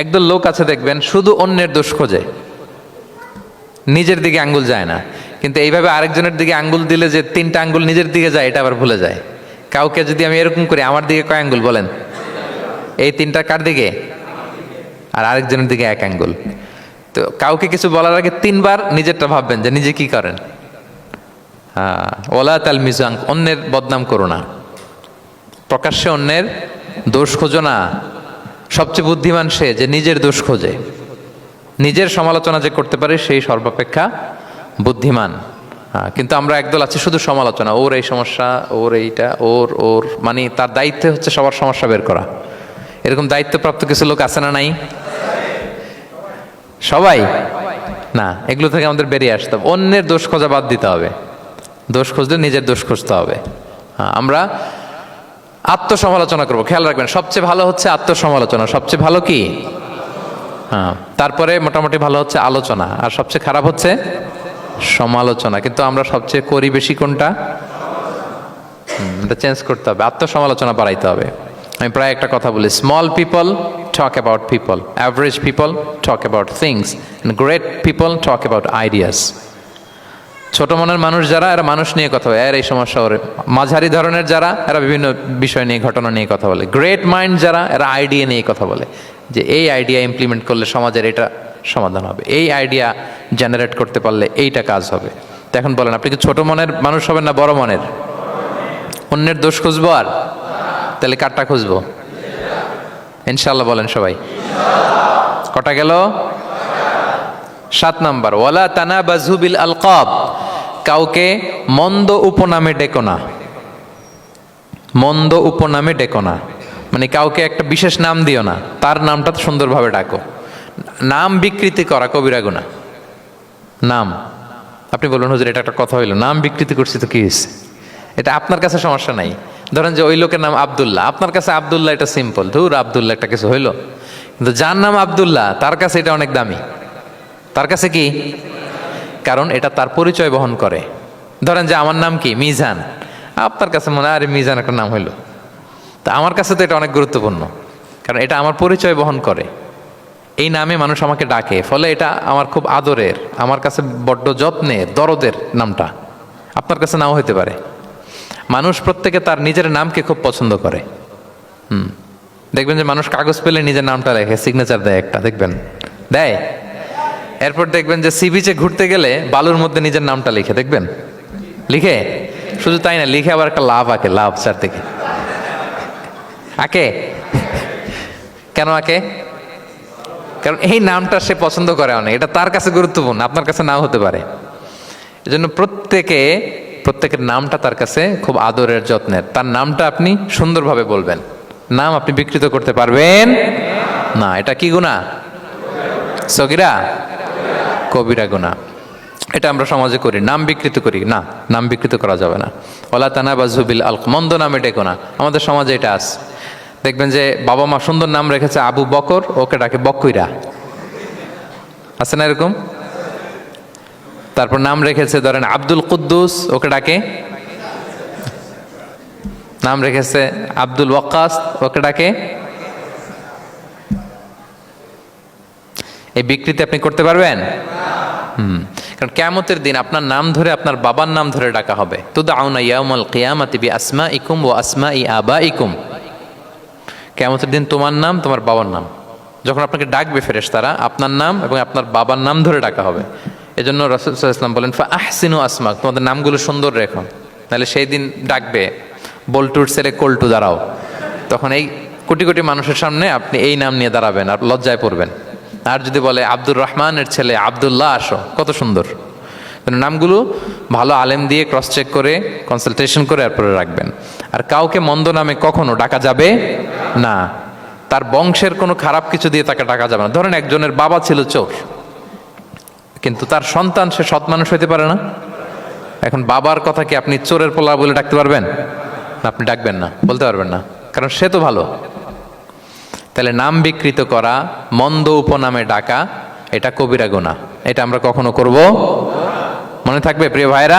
একদল লোক আছে দেখবেন, শুধু অন্যের দোষ খোঁজে। নিজের দিকে আঙ্গুল যায় না। কিন্তু এইভাবে আরেকজনের দিকে আঙ্গুল দিলে যে তিনটা আঙ্গুল নিজের দিকে যায়, এটা আবার ভুলে যায়। কাউকে যদি আমি এরকম করি, আমার দিকে কয় আঙ্গুল বলেন? এই তিনটা কার দিকে? আর আরেকজনের দিকে এক আঙ্গুল। তো কাউকে কিছু বলার আগে তিনবার নিজেরটা ভাববেন যে নিজে কি করেন। হ্যাঁ ওলা তাল মিজাং অন্যের বদনাম করো না। প্রকাশ্যে অন্যের দোষ খোঁজো না। সবচেয়ে বুদ্ধিমান সে যে নিজের দোষ খোঁজে। নিজের সমালোচনা যে করতে পারে সেই সর্বাপেক্ষা বুদ্ধিমান। কিন্তু আমরা একদল আছি শুধু সমালোচনা, ওর এই সমস্যা, ওর এইটা, ওর ওর মানে তার দায়িত্বে হচ্ছে সবার সমস্যা বের করা। এরকম দায়িত্বপ্রাপ্ত কিছু লোক আছে না নাই? সবাই? না, এগুলো থেকে আমাদের বেরিয়ে আসতে হবে। অন্যের দোষ খোঁজা বাদ দিতে হবে। দোষ খুঁজলে নিজের দোষ খুঁজতে হবে। আমরা আত্মসমালোচনা করব। খেয়াল রাখবেন, সবচেয়ে ভালো হচ্ছে আত্মসমালোচনা। সবচেয়ে ভালো কি? হ্যাঁ তারপরে মোটামুটি ভালো হচ্ছে আলোচনা। আর সবচেয়ে খারাপ হচ্ছে সমালোচনা। কিন্তু আমরা সবচেয়ে করি বেশি কোনটা? এটা চেঞ্জ করতে হবে। আত্মসমালোচনা বাড়াইতে হবে। আমি প্রায় একটা কথা বলি। Small people talk about people average people talk about things great people talk about ideas ছোট মনের মানুষ যারা, এরা মানুষ নিয়ে কথা বলে, এর এই সমস্যা ওর। মাঝারি ধরনের যারা, এরা বিভিন্ন বিষয় নিয়ে, ঘটনা নিয়ে কথা বলে। গ্রেট মাইন্ড যারা, এরা আইডিয়া নিয়ে কথা বলে। যে এই আইডিয়া ইমপ্লিমেন্ট করলে সমাজের এটা সমাধান হবে। এই আইডিয়া জেনারেট করতে পারলে এইটা কাজ হবে। তো এখন বলেন, আপনি কি ছোট মনের মানুষ হবেন না বড় মনের? অন্যের দোষ খুঁজবো আর? তাহলে কারটা খুঁজবো? ইনশাল্লাহ বলেন সবাই। কটা গেল? সাত নাম্বার, ওয়ালা তানা বাজুবিল আলকাব, কাউকে মন্দ উপনামে ডেকো না। মন্দ উপনামে ডেকো না। মানে কাউকে একটা বিশেষ নাম দিও না, তার নামটা তো সুন্দরভাবে ডাকো। নাম বিকৃতি করা কবিরা গুণা নাম। আপনি বলুন, হুজুর, এটা একটা কথা হইল, নাম বিকৃতি করছি তো কি হয়েছে এটা আপনার কাছে সমস্যা নাই। ধরেন যে ওই লোকের নাম আবদুল্লাহ, আপনার কাছে আবদুল্লাহ এটা সিম্পল ধুর আবদুল্লাহ একটা কিছু হইল। কিন্তু যার নাম আবদুল্লাহ, তার কাছে এটা অনেক দামি। তার কাছে কি? কারণ এটা তার পরিচয় বহন করে। ধরেন যে আমার নাম কি? মিজান। আপনার কাছে মনে হয়, আরে মিজান একটা নাম হইল। তা আমার কাছে তো এটা অনেক গুরুত্বপূর্ণ। কারণ এটা আমার পরিচয় বহন করে। এই নামে মানুষ আমাকে ডাকে। ফলে এটা আমার খুব আদরের, আমার কাছে বড্ড যত্নের, দরদের নামটা। আপনার কাছে নাও হতে পারে। মানুষ প্রত্যেকে তার নিজের নামকে খুব পছন্দ করে। হুম। দেখবেন যে মানুষ কাগজ পেলে নিজের নামটা লেখে সিগনেচার দেয় একটা, দেখবেন। দেয়? এরপর দেখবেন যে সি বিচে ঘুরতে গেলে বালুর মধ্যে নিজের নামটা লিখে, দেখবেন? লিখে? শুধু তাই না, লিখে আবার একটা লাভ আঁকে, লাভ চার থেকে আঁকে? কেন আঁকে? কারণ এই নামটা সে পছন্দ করে অনেক, এটা তার কাছে গুরুত্বপূর্ণ, আপনার কাছে নাও হতে পারে। এজন্য প্রত্যেকে, প্রত্যেকের নামটা তার কাছে খুব আদরের যত্নের। তার নামটা আপনি সুন্দরভাবে বলবেন। নাম আপনি বিকৃত করতে পারবেন না। এটা কি গুণা সগিরা? কবিরা গুণা এটা আমরা সমাজে করি, নাম বিকৃত করি। না, নাম বিকৃত করা যাবে না। ওলা তানা বা জুবিল আল মন্দ নামে ডেকো না আমাদের সমাজে এটা আছে। দেখবেন যে বাবা মা সুন্দর নাম রেখেছে আবু বকর, ওকে ডাকে বকইরা। আছে না এরকম? তারপর নাম রেখেছে ধরেন আব্দুল কুদ্দুস, ওকে ডাকে। নাম রেখেছে আব্দুল ওয়াক্কাস, ওকে ডাকে। এই বিকৃতি আপনি করতে পারবেন? হুম। কারণ কেমতের দিন আপনার নাম ধরে আপনার বাবার নাম ধরে ডাকা হবে। তো দাউনা ইয়াউমাল কিয়ামাতি বি আসমা ইকুম ও আসমা ই আবা ইকুম কেমতের দিন তোমার নাম, তোমার বাবার নাম। যখন আপনাকে ডাকবে ফেরেস তারা আপনার নাম এবং আপনার বাবার নাম ধরে ডাকা হবে। এজন্য রসুল ইসলাম বলেন ফা আহসিনু আসমাক তোমাদের নামগুলো সুন্দর রেখো। তাহলে সেই দিন ডাকবে, বল্টুর ছেলে কল্টু, দাঁড়াও। তখন এই কোটি কোটি মানুষের সামনে আপনি এই নাম নিয়ে দাঁড়াবেন আর লজ্জায় পড়বেন। আর যদি বলে আব্দুর রহমানের ছেলে আবদুল্লাহ, আসো। কত সুন্দর। নামগুলো ভালো আলেম দিয়ে ক্রস চেক করে কনসালটেশন করে এরপরে রাখবেন। আর কাউকে মন্দ নামে কখনো ডাকা যাবে না। তার বংশের কোনো খারাপ কিছু দিয়ে তাকে ডাকা যাবে না। ধরেন একজনের বাবা ছিল চোর, কিন্তু তার সন্তান সে সৎ মানুষ হইতে পারে না। এখন বাবার কথা কি আপনি চোরের পোলা বলে ডাকতে পারবেন? আপনি ডাকবেন না, বলতে পারবেন না। কারণ সে তো ভালো। তাহলে নাম বিকৃত করা, মন্দ উপনামে ডাকা, এটা কবিরা গোনা এটা আমরা কখনো করব? মনে থাকবে প্রিয় ভাইরা